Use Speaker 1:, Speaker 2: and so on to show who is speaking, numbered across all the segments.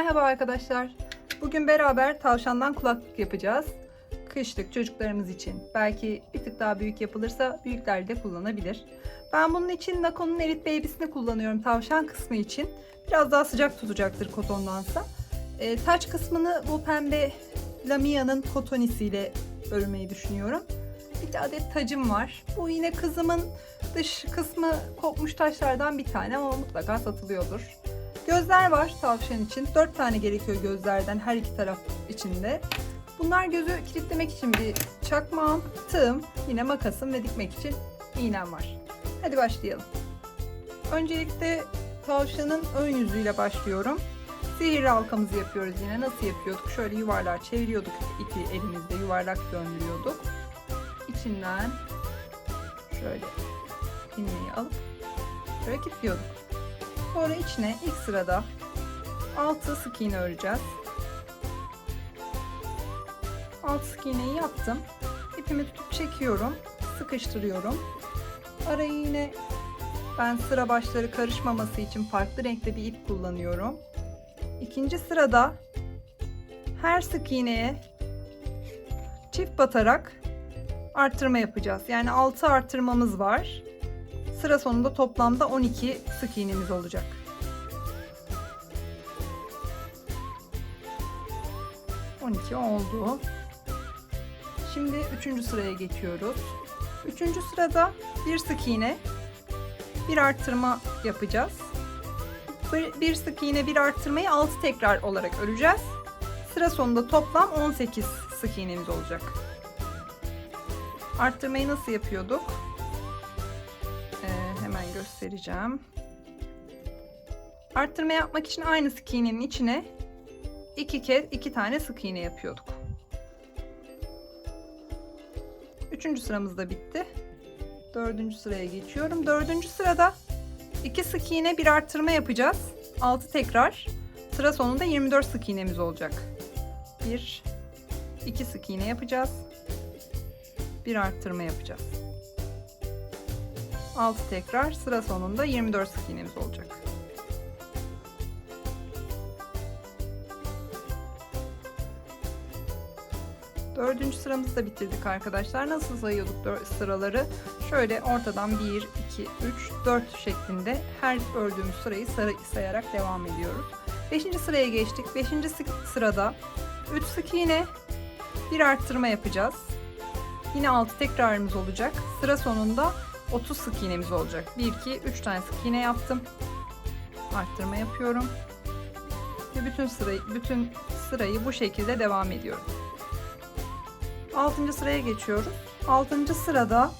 Speaker 1: Merhaba arkadaşlar. Bugün beraber tavşandan kulaklık yapacağız. Kışlık çocuklarımız için. Belki bir tık daha büyük yapılırsa büyükler de kullanabilir. Ben bunun için Nako'nun Erit Baby'sini kullanıyorum tavşan kısmı için. Biraz daha sıcak tutacaktır kotondansa. E, taç kısmını bu pembe Lamia'nın kotonisiyle örmeyi düşünüyorum. Bir adet tacım var. Bu yine kızımın dış kısmı kopmuş taşlardan bir tane ama mutlaka satılıyordur. Gözler var tavşan için. 4 tane gerekiyor gözlerden her iki taraf içinde. Bunlar gözü kilitlemek için bir çakmağım, tığım, yine makasım ve dikmek için iğnem var. Hadi başlayalım. Öncelikle tavşanın ön yüzüyle başlıyorum. Sihirli halkamızı yapıyoruz yine. Nasıl yapıyorduk? Şöyle yuvarlar çeviriyorduk ipi elimizde yuvarlak döndürüyorduk. İçinden şöyle ilmeği alıp şöyle kilitliyorduk. Sonra içine ilk sırada 6 sık iğne öreceğiz. 6 sık iğneyi yaptım. İpimi tutup çekiyorum. Sıkıştırıyorum. Arayı yine ben sıra başları karışmaması için farklı renkte bir ip kullanıyorum. İkinci sırada her sık iğneye çift batarak arttırma yapacağız. Yani 6 arttırmamız var. Sıra sonunda toplamda 12 sık iğnemiz olacak. ...12 oldu. Şimdi üçüncü sıraya geçiyoruz. Üçüncü sırada bir sık iğne, bir arttırma yapacağız. Bir sık iğne, bir arttırmayı 6 tekrar olarak öreceğiz. Sıra sonunda toplam 18 sık iğnemiz olacak. Arttırmayı nasıl yapıyorduk? Göstereceğim. Arttırma yapmak için aynı sık iğnenin içine iki kez iki tane sık iğne yapıyorduk. Üçüncü sıramız da bitti. Dördüncü sıraya geçiyorum. Dördüncü sırada iki sık iğne bir arttırma yapacağız. 6 tekrar. Sıra sonunda 24 sık iğnemiz olacak. Bir, iki sık iğne yapacağız. Bir arttırma yapacağız. 6 tekrar sıra sonunda 24 sık iğnemiz olacak. Dördüncü sıramızı da bitirdik arkadaşlar. Nasıl sayıyorduk sıraları? Şöyle ortadan 1, 2, 3, 4 şeklinde her ördüğümüz sırayı sayarak devam ediyoruz. Beşinci sıraya geçtik. Beşinci sırada 3 sık iğne, bir arttırma yapacağız. Yine 6 tekrarımız olacak. Sıra sonunda 30 sık iğnemiz olacak. 1, 2, 3 tane sık iğne yaptım. Arttırma yapıyorum. Ve bütün sırayı, bütün sırayı bu şekilde devam ediyorum. 6. sıraya geçiyoruz. 6. sırada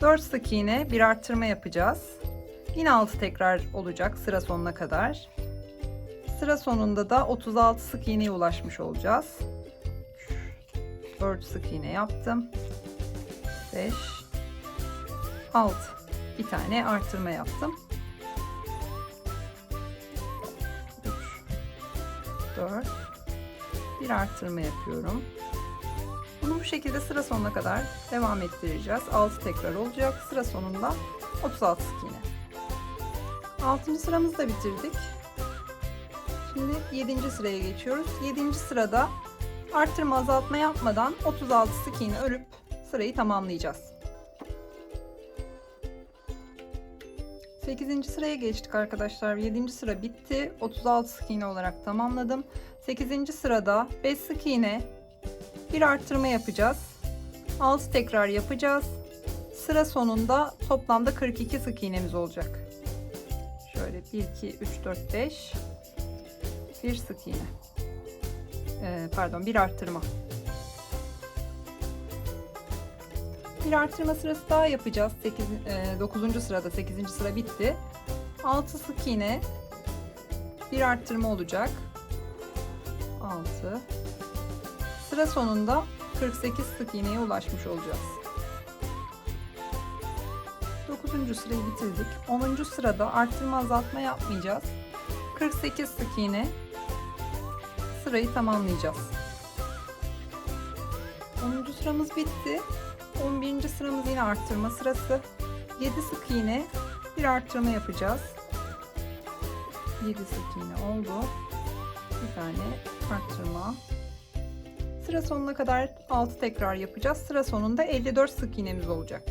Speaker 1: 4 sık iğne bir arttırma yapacağız. Yine 6 tekrar olacak sıra sonuna kadar. Sıra sonunda da 36 sık iğneye ulaşmış olacağız. 4 sık iğne yaptım. 5 6 bir tane arttırma yaptım. 3 4 bir arttırma yapıyorum. Bunu bu şekilde sıra sonuna kadar devam ettireceğiz. 6 tekrar olacak. Sıra sonunda 36 sık iğne. 6. sıramızı da bitirdik. Şimdi 7. sıraya geçiyoruz. 7. sırada arttırma azaltma yapmadan 36 sık iğne örüp sırayı tamamlayacağız. 8. sıraya geçtik arkadaşlar. 7. sıra bitti. 36 sık iğne olarak tamamladım. 8. sırada 5 sık iğne bir arttırma yapacağız. 6 tekrar yapacağız. Sıra sonunda toplamda 42 sık iğnemiz olacak. Şöyle 1 2 3 4 5 bir sık iğne. Ee, pardon, bir arttırma. Bir arttırma sırası daha yapacağız. 8 e, 9. sırada 8. sıra bitti. 6 sık iğne bir arttırma olacak. 6 Sıra sonunda 48 sık iğneye ulaşmış olacağız. 9. sırayı bitirdik. 10. sırada arttırma azaltma yapmayacağız. 48 sık iğne sırayı tamamlayacağız. 10. sıramız bitti. 11. sıramız yine arttırma sırası. 7 sık iğne bir arttırma yapacağız. 7 sık iğne oldu. Bir tane arttırma. Sıra sonuna kadar 6 tekrar yapacağız. Sıra sonunda 54 sık iğnemiz olacak.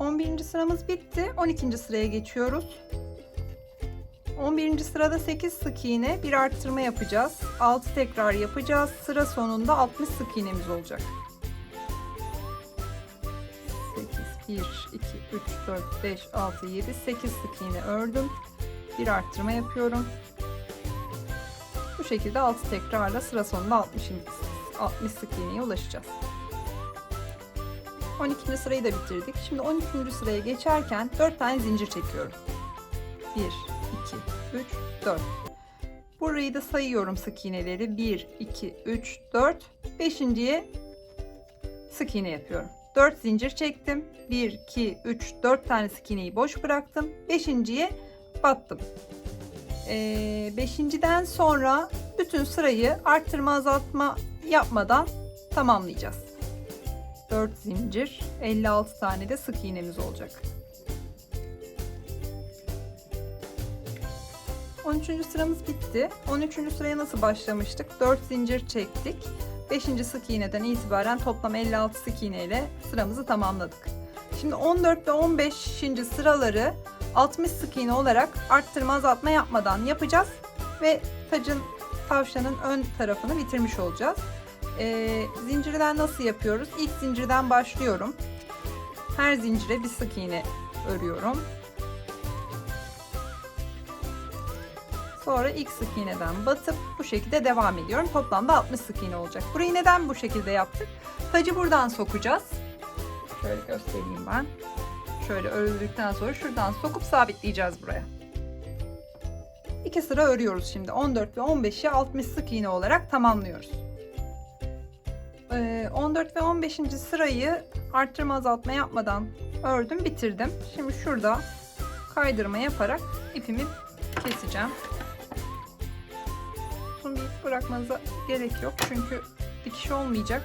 Speaker 1: 11. sıramız bitti. 12. sıraya geçiyoruz. 11. sırada 8 sık iğne, bir arttırma yapacağız. 6 tekrar yapacağız. Sıra sonunda 60 sık iğnemiz olacak. 1, 2, 3, 4, 5, 6, 7, 8 sık iğne ördüm. Bir arttırma yapıyorum. Bu şekilde 6 tekrarla sıra sonunda 60, 60 sık iğneye ulaşacağız. 12. sırayı da bitirdik. Şimdi 13. sıraya geçerken 4 tane zincir çekiyorum. 1, 2, 3, 4. Burayı da sayıyorum sık iğneleri. 1, 2, 3, 4. Beşinciye sık iğne yapıyorum. 4 zincir çektim. 1, 2, 3, 4 tane iğneyi boş bıraktım. Beşinciye battım. Ee, beşinciden sonra bütün sırayı arttırma azaltma yapmadan tamamlayacağız. 4 zincir, 56 tane de sık iğnemiz olacak. 13. sıramız bitti. 13. sıraya nasıl başlamıştık? 4 zincir çektik. 5. sık iğneden itibaren toplam 56 sık iğne ile sıramızı tamamladık. Şimdi 14 ve 15. sıraları 60 sık iğne olarak arttırma azaltma yapmadan yapacağız ve tacın tavşanın ön tarafını bitirmiş olacağız. Ee, zincirden nasıl yapıyoruz? İlk zincirden başlıyorum. Her zincire bir sık iğne örüyorum. Sonra ilk sık iğneden batıp bu şekilde devam ediyorum. Toplamda 60 sık iğne olacak. Burayı neden bu şekilde yaptık? Tacı buradan sokacağız. Şöyle göstereyim ben. Şöyle örüldükten sonra şuradan sokup sabitleyeceğiz buraya. İki sıra örüyoruz şimdi. 14 ve 15'i 60 sık iğne olarak tamamlıyoruz. 14 ve 15. sırayı arttırma azaltma yapmadan ördüm bitirdim. Şimdi şurada kaydırma yaparak ipimi keseceğim. Bırakmanıza gerek yok çünkü dikiş olmayacak.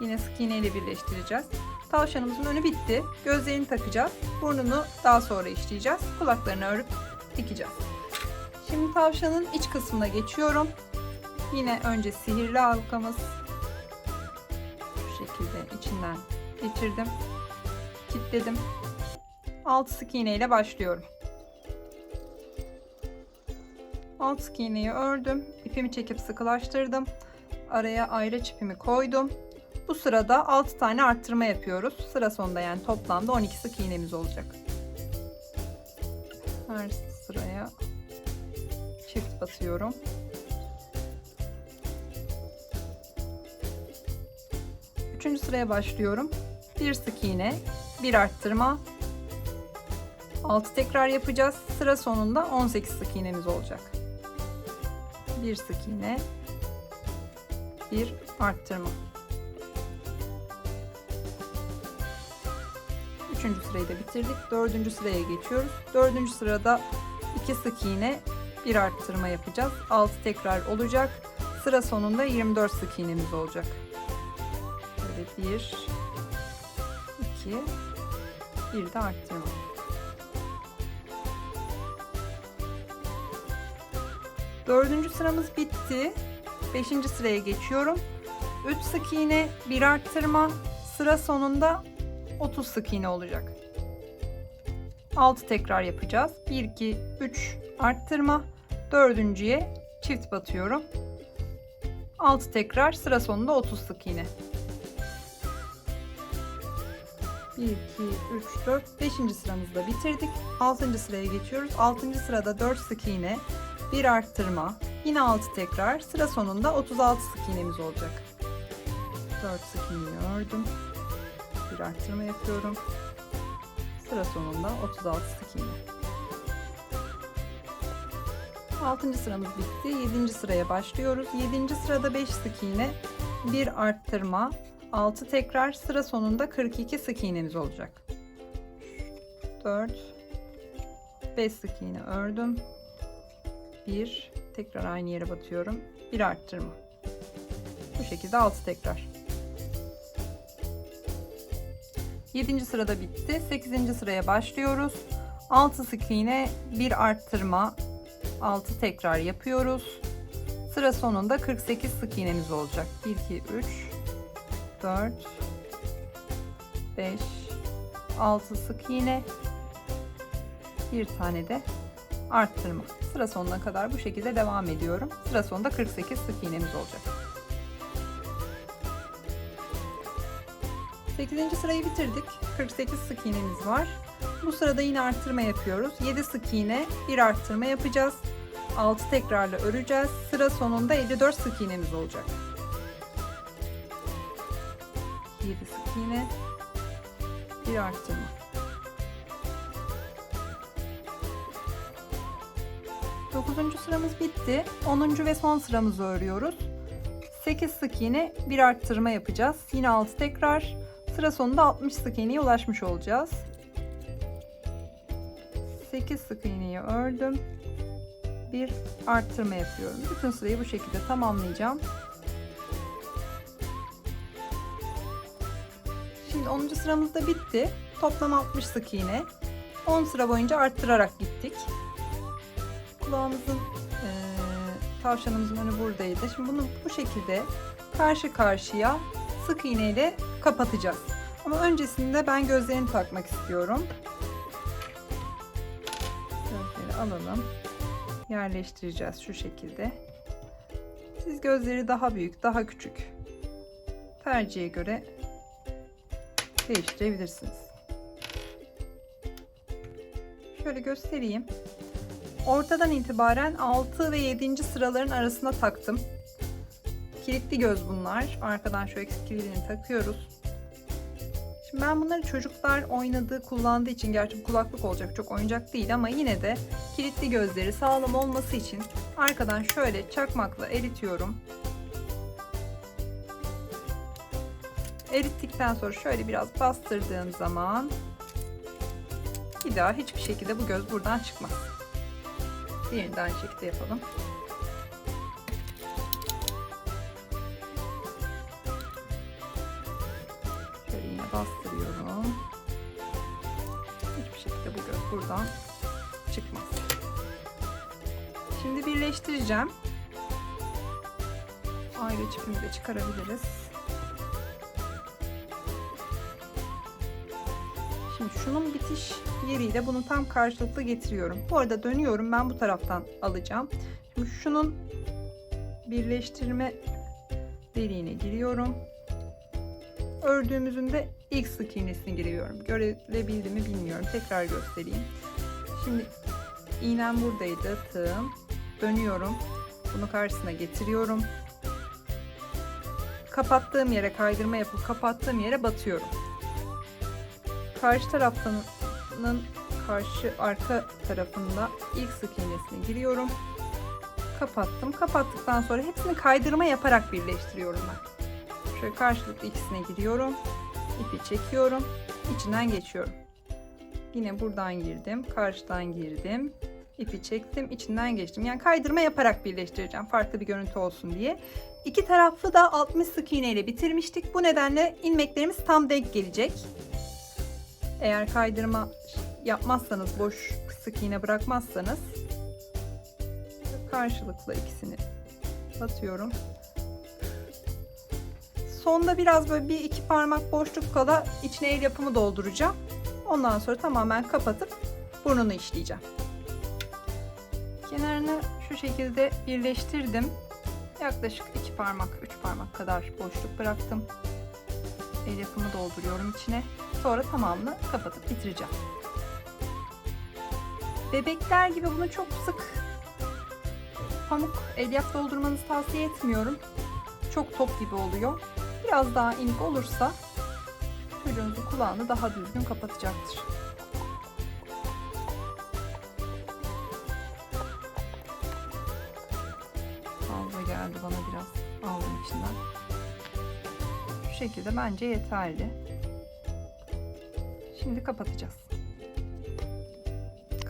Speaker 1: Yine sık iğne ile birleştireceğiz. Tavşanımızın önü bitti. Gözlerini takacağız. Burnunu daha sonra işleyeceğiz. Kulaklarını örüp dikeceğiz. Şimdi tavşanın iç kısmına geçiyorum. Yine önce sihirli halkamız. Bu şekilde içinden geçirdim. Kilitledim. 6 sık iğne ile başlıyorum. 6 sık iğneyi ördüm. İpimi çekip sıkılaştırdım. Araya ayrı ipimi koydum. Bu sırada 6 tane arttırma yapıyoruz. Sıra sonunda yani toplamda 12 sık iğnemiz olacak. Her sıraya çift batıyorum. Üçüncü sıraya başlıyorum. Bir sık iğne, bir arttırma, 6 tekrar yapacağız. Sıra sonunda 18 sık iğnemiz olacak. Bir sık iğne, bir arttırma. Üçüncü sırayı da bitirdik. Dördüncü sıraya geçiyoruz. Dördüncü sırada iki sık iğne, bir arttırma yapacağız. 6 tekrar olacak. Sıra sonunda 24 sık iğnemiz olacak. Böyle bir, iki, bir de arttırma. Dördüncü sıramız bitti. Beşinci sıraya geçiyorum. 3 sık iğne, bir arttırma. Sıra sonunda 30 sık iğne olacak. 6 tekrar yapacağız. 1, 2, 3 arttırma. Dördüncüye çift batıyorum. 6 tekrar sıra sonunda 30 sık iğne. 1, 2, 3, 4, 5. sıramızda bitirdik. 6. sıraya geçiyoruz. 6. sırada 4 sık iğne, bir arttırma, yine 6 tekrar. Sıra sonunda 36 sık iğnemiz olacak. 4 sık iğneyi ördüm. Bir arttırma yapıyorum. Sıra sonunda 36 sık iğne. 6. sıramız bitti. 7. sıraya başlıyoruz. 7. sırada 5 sık iğne, bir arttırma, 6 tekrar sıra sonunda 42 sık iğnemiz olacak. 4 5 sık iğne ördüm. 1 tekrar aynı yere batıyorum. Bir arttırma. Bu şekilde 6 tekrar. 7. sırada bitti. 8. sıraya başlıyoruz. 6 sık iğne, bir arttırma, 6 tekrar yapıyoruz. Sıra sonunda 48 sık iğnemiz olacak. 1, 2, 3, 4, 5, 6 sık iğne. Bir tane de arttırma. Sıra sonuna kadar bu şekilde devam ediyorum. Sıra sonunda 48 sık iğnemiz olacak. 8. sırayı bitirdik. 48 sık iğnemiz var. Bu sırada yine arttırma yapıyoruz. 7 sık iğne, bir arttırma yapacağız. 6 tekrarla öreceğiz. Sıra sonunda 54 sık iğnemiz olacak. 7 sık iğne, bir arttırma. Dokuzuncu sıramız bitti. 10. ve son sıramızı örüyoruz. 8 sık iğne, bir arttırma yapacağız. Yine 6 tekrar. Sıra sonunda 60 sık iğneye ulaşmış olacağız. 8 sık iğneyi ördüm. Bir arttırma yapıyorum. Bütün sırayı bu şekilde tamamlayacağım. Şimdi 10. sıramız da bitti. Toplam 60 sık iğne. 10 sıra boyunca arttırarak gittik. Kulağımızın eee, tavşanımızın önü buradaydı. Şimdi bunu bu şekilde karşı karşıya sık iğneyle kapatacağız. Ama öncesinde ben gözlerini takmak istiyorum. Gözleri alalım. Yerleştireceğiz şu şekilde. Siz gözleri daha büyük, daha küçük tercihe göre değiştirebilirsiniz. Şöyle göstereyim. Ortadan itibaren 6 ve 7. sıraların arasına taktım. Kilitli göz bunlar. Arkadan şöyle kilidini takıyoruz. Şimdi ben bunları çocuklar oynadığı, kullandığı için gerçi kulaklık olacak çok oyuncak değil ama yine de kilitli gözleri sağlam olması için arkadan şöyle çakmakla eritiyorum. Erittikten sonra şöyle biraz bastırdığım zaman bir daha hiçbir şekilde bu göz buradan çıkmaz. Diğerini de aynı şekilde yapalım. Şöyle yine bastırıyorum. Hiçbir şekilde bu göz buradan çıkmaz. Şimdi birleştireceğim. Ayrı çipimi de çıkarabiliriz. Şunun bitiş yeriyle bunu tam karşılıklı getiriyorum. Bu arada dönüyorum. Ben bu taraftan alacağım. Şimdi şunun birleştirme deliğine giriyorum. Ördüğümüzün de ilk sık iğnesini giriyorum. Görebildi mi bilmiyorum. Tekrar göstereyim. Şimdi iğnem buradaydı. Tığım. Dönüyorum. Bunu karşısına getiriyorum. Kapattığım yere kaydırma yapıp kapattığım yere batıyorum karşı tarafının karşı arka tarafında ilk sık iğnesine giriyorum. Kapattım. Kapattıktan sonra hepsini kaydırma yaparak birleştiriyorum ben. Şöyle karşılıklı ikisine giriyorum. ipi çekiyorum. içinden geçiyorum. Yine buradan girdim. Karşıdan girdim. ipi çektim. içinden geçtim. Yani kaydırma yaparak birleştireceğim. Farklı bir görüntü olsun diye. İki taraflı da 60 sık iğne ile bitirmiştik. Bu nedenle ilmeklerimiz tam denk gelecek. Eğer kaydırma yapmazsanız, boş sık iğne bırakmazsanız karşılıklı ikisini batıyorum. Sonda biraz böyle bir iki parmak boşluk kala içine el yapımı dolduracağım. Ondan sonra tamamen kapatıp burnunu işleyeceğim. Kenarını şu şekilde birleştirdim. Yaklaşık iki parmak, üç parmak kadar boşluk bıraktım. El yapımı dolduruyorum içine. Sonra tamamını kapatıp bitireceğim. Bebekler gibi bunu çok sık pamuk elyaf doldurmanızı tavsiye etmiyorum. Çok top gibi oluyor. Biraz daha inik olursa çocuğunuzun kulağını daha düzgün kapatacaktır. Fazla geldi bana biraz. Aldım içinden. Şu şekilde bence yeterli. Şimdi kapatacağız.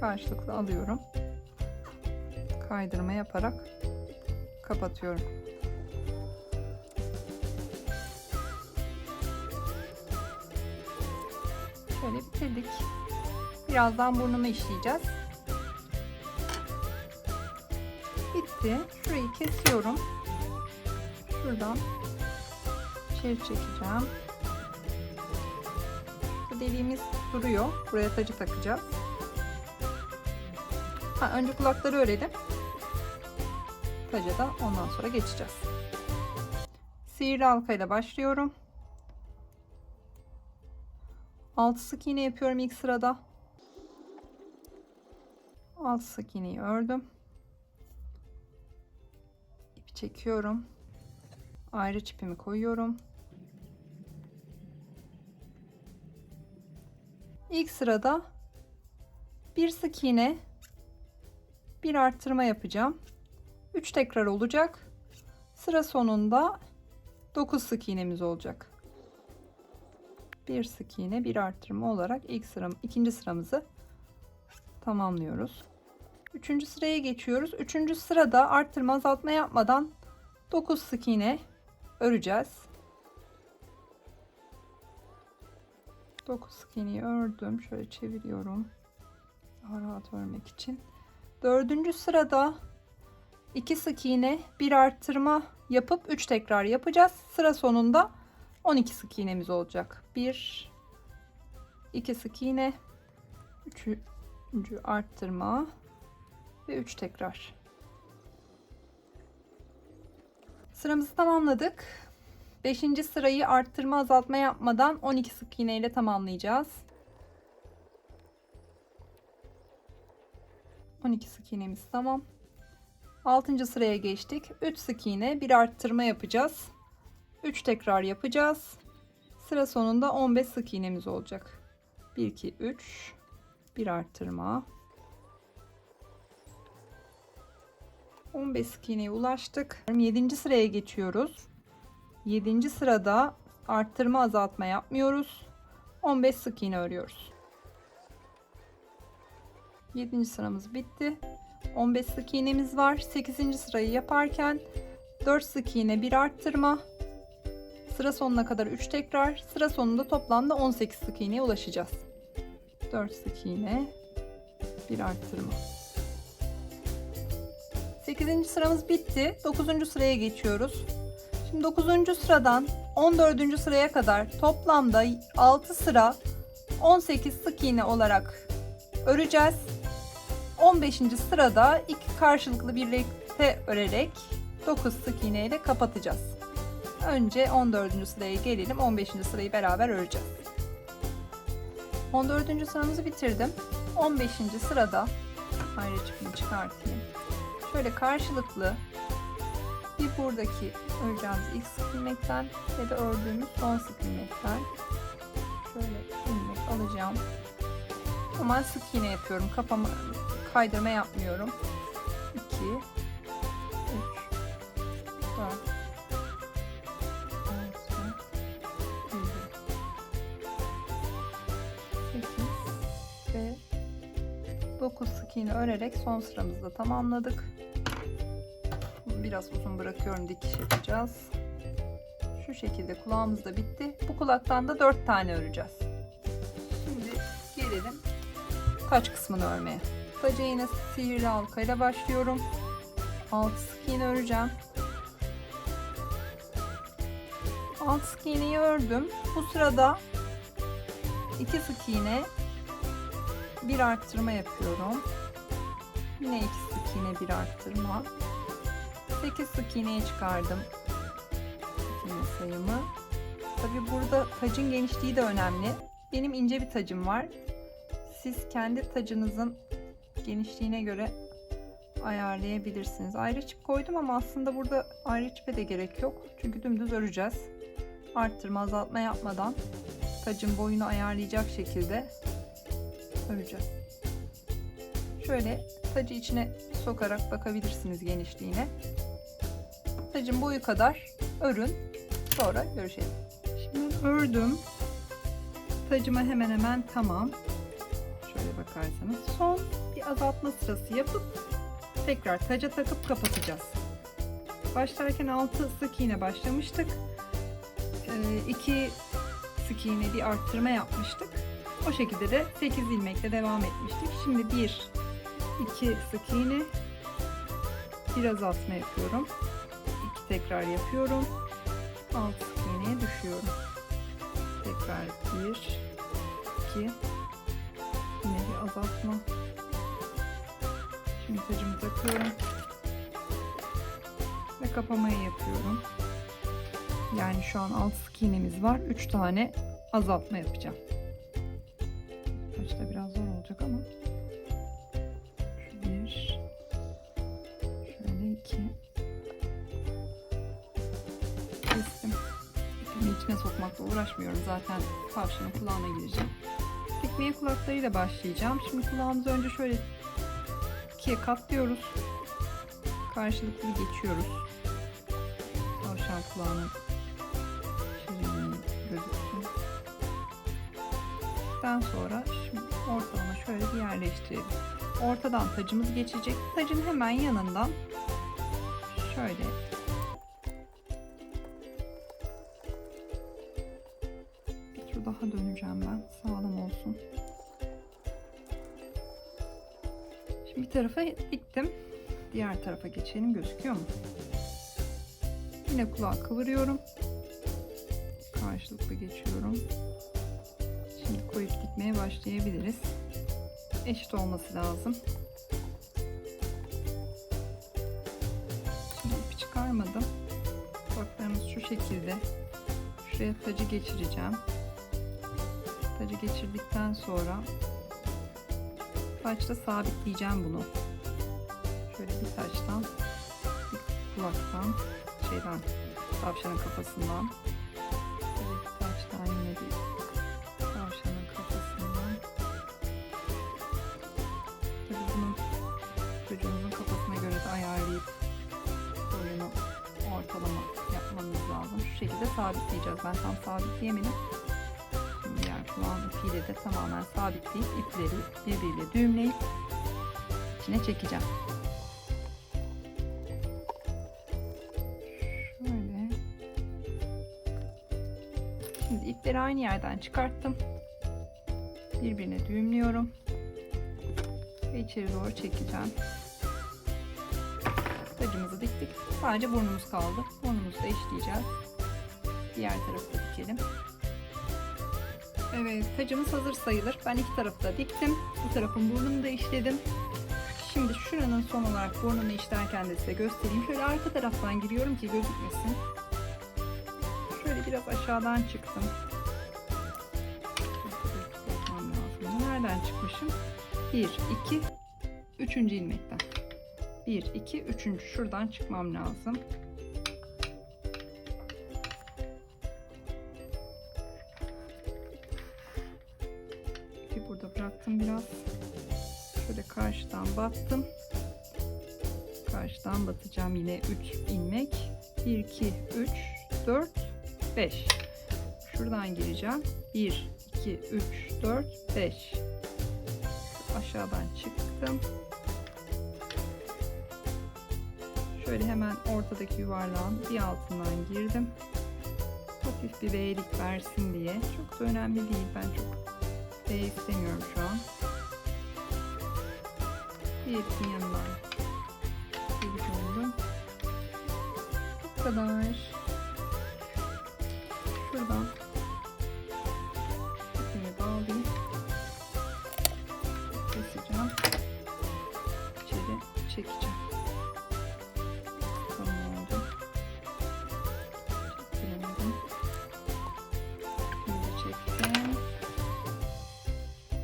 Speaker 1: Karşılıklı alıyorum. Kaydırma yaparak kapatıyorum. Şöyle bitirdik. Birazdan burnumu işleyeceğiz. Bitti. Şurayı kesiyorum. Şuradan içeri çekeceğim. Deliğimiz duruyor. Buraya tacı takacağız. Ha, önce kulakları örelim. Taca da ondan sonra geçeceğiz. Sihirli halka ile başlıyorum. 6 sık iğne yapıyorum ilk sırada. 6 sık iğneyi ördüm. İpi çekiyorum. Ayrı çipimi koyuyorum. İlk sırada bir sık iğne, bir arttırma yapacağım. 3 tekrar olacak. Sıra sonunda 9 sık iğnemiz olacak. Bir sık iğne, bir arttırma olarak ilk sıram, ikinci sıramızı tamamlıyoruz. Üçüncü sıraya geçiyoruz. Üçüncü sırada arttırma azaltma yapmadan 9 sık iğne öreceğiz. 9 sık iğneyi ördüm. Şöyle çeviriyorum. Daha rahat örmek için. Dördüncü sırada 2 sık iğne, bir arttırma yapıp 3 tekrar yapacağız. Sıra sonunda 12 sık iğnemiz olacak. 1 2 sık iğne, 3. arttırma ve 3 tekrar. Sıramızı tamamladık. 5. sırayı arttırma azaltma yapmadan 12 sık iğne ile tamamlayacağız. 12 sık iğnemiz tamam. 6. sıraya geçtik. 3 sık iğne, bir arttırma yapacağız. 3 tekrar yapacağız. Sıra sonunda 15 sık iğnemiz olacak. 1 2 3 bir arttırma. 15 sık iğneye ulaştık. 7. sıraya geçiyoruz. 7. sırada arttırma azaltma yapmıyoruz. 15 sık iğne örüyoruz. 7. sıramız bitti. 15 sık iğnemiz var. 8. sırayı yaparken 4 sık iğne bir arttırma. Sıra sonuna kadar 3 tekrar. Sıra sonunda toplamda 18 sık iğneye ulaşacağız. 4 sık iğne bir arttırma. 8. sıramız bitti. 9. sıraya geçiyoruz. Şimdi 9. sıradan 14. sıraya kadar toplamda 6 sıra 18 sık iğne olarak öreceğiz. 15. sırada iki karşılıklı birlikte örerek 9 sık iğne ile kapatacağız. Önce 14. sıraya gelelim. 15. sırayı beraber öreceğiz. 14. sıramızı bitirdim. 15. sırada ayrı çipini çıkartayım. Şöyle karşılıklı bir buradaki öreceğimiz ilk sık ilmekten ve de ördüğümüz son sık ilmekten şöyle ilmek alacağım. Normal sık iğne yapıyorum. Kafama kaydırma yapmıyorum. 2 3 4 8 ve 9 sık iğne örerek son sıramızı da tamamladık. Biraz uzun bırakıyorum dikiş yapacağız. Şu şekilde kulağımız da bitti. Bu kulaktan da 4 tane öreceğiz. Şimdi gelelim taç kısmını örmeye. Taca yine sihirli halkayla başlıyorum. 6 sık iğne öreceğim. 6 sık iğneyi ördüm. Bu sırada 2 sık iğne bir arttırma yapıyorum. Yine 2 sık iğne bir arttırma. 8 sık iğneye çıkardım. İğne sayımı. Tabi burada tacın genişliği de önemli. Benim ince bir tacım var. Siz kendi tacınızın genişliğine göre ayarlayabilirsiniz. Ayrı çip koydum ama aslında burada ayrı çipe de gerek yok. Çünkü dümdüz öreceğiz. Arttırma azaltma yapmadan tacın boyunu ayarlayacak şekilde öreceğiz. Şöyle tacı içine sokarak bakabilirsiniz genişliğine. Tacın boyu kadar örün. Sonra görüşelim. Şimdi ördüm. Tacıma hemen hemen tamam. Şöyle bakarsanız son bir azaltma sırası yapıp tekrar taca takıp kapatacağız. Başlarken 6 sık iğne başlamıştık. 2 sık iğne bir arttırma yapmıştık. O şekilde de 8 ilmekle devam etmiştik. Şimdi 1 2 sık iğne bir azaltma yapıyorum. Tekrar yapıyorum. Alt iğneye düşüyorum. Tekrar bir, iki, yine bir azaltma. Şimdi takıyorum. Ve kapamayı yapıyorum. Yani şu an alt sık iğnemiz var. 3 tane azaltma yapacağım. Uğraşmıyorum. Zaten tavşanın kulağına gireceğim. Dikmeye kulaklarıyla başlayacağım. Şimdi kulağımızı önce şöyle ikiye katlıyoruz. Karşılıklı geçiyoruz. Tavşan şirinliği gözüksün. Daha sonra şimdi ortalama şöyle bir yerleştirelim. Ortadan tacımız geçecek. Tacın hemen yanından şöyle tarafa diktim. Diğer tarafa geçelim. Gözüküyor mu? Yine kulağı kıvırıyorum. Karşılıklı geçiyorum. Şimdi koyup dikmeye başlayabiliriz. Eşit olması lazım. Şimdi ipi çıkarmadım. Kulaklarımız şu şekilde. Şuraya tacı geçireceğim. Tacı geçirdikten sonra taçla sabitleyeceğim bunu. Şöyle bir taçtan, bir kulaktan, şeyden, tavşanın kafasından. Şöyle bir taçtan yine bir tavşanın kafasından. Tabii bunu çocuğunuzun kafasına göre de ayarlayıp boyunu ortalama yapmanız lazım. Şu şekilde sabitleyeceğiz. Ben tam sabitleyemedim. İpiyle de tamamen sabitleyip ipleri birbiriyle düğümleyip içine çekeceğim. Şöyle. Şimdi ipleri aynı yerden çıkarttım. Birbirine düğümlüyorum. Ve içeri doğru çekeceğim. Tacımızı diktik. Sadece burnumuz kaldı. Burnumuzu da eşleyeceğiz. Diğer tarafı da dikelim. Evet, tacımız hazır sayılır. Ben iki tarafı da diktim. Bu tarafın burnunu da işledim. Şimdi şuranın son olarak burnunu işlerken de size göstereyim. Şöyle arka taraftan giriyorum ki gözükmesin. Şöyle biraz aşağıdan çıktım. Nereden çıkmışım? 1, 2, 3. ilmekten. 1, 2, 3. Şuradan çıkmam lazım. Bıraktım biraz. Şöyle karşıdan battım. Karşıdan batacağım yine 3 ilmek. 1, 2, 3, 4, 5. Şuradan gireceğim. 1, 2, 3, 4, 5. Aşağıdan çıktım. Şöyle hemen ortadaki yuvarlağın bir altından girdim. Hafif bir V'lik versin diye. Çok da önemli değil. Ben çok V istemiyorum şu an. Bir ipin yanından geri döndüm. Bu kadar. Şuradan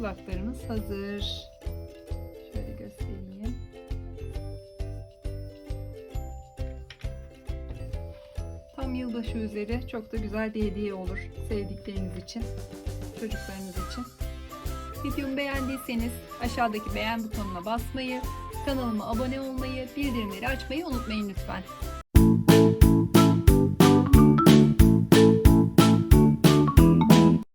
Speaker 1: Kulaklarımız hazır. Şöyle göstereyim. Tam yılbaşı üzeri çok da güzel bir hediye olur sevdikleriniz için, çocuklarınız için. Videomu beğendiyseniz aşağıdaki beğen butonuna basmayı, kanalıma abone olmayı, bildirimleri açmayı unutmayın lütfen.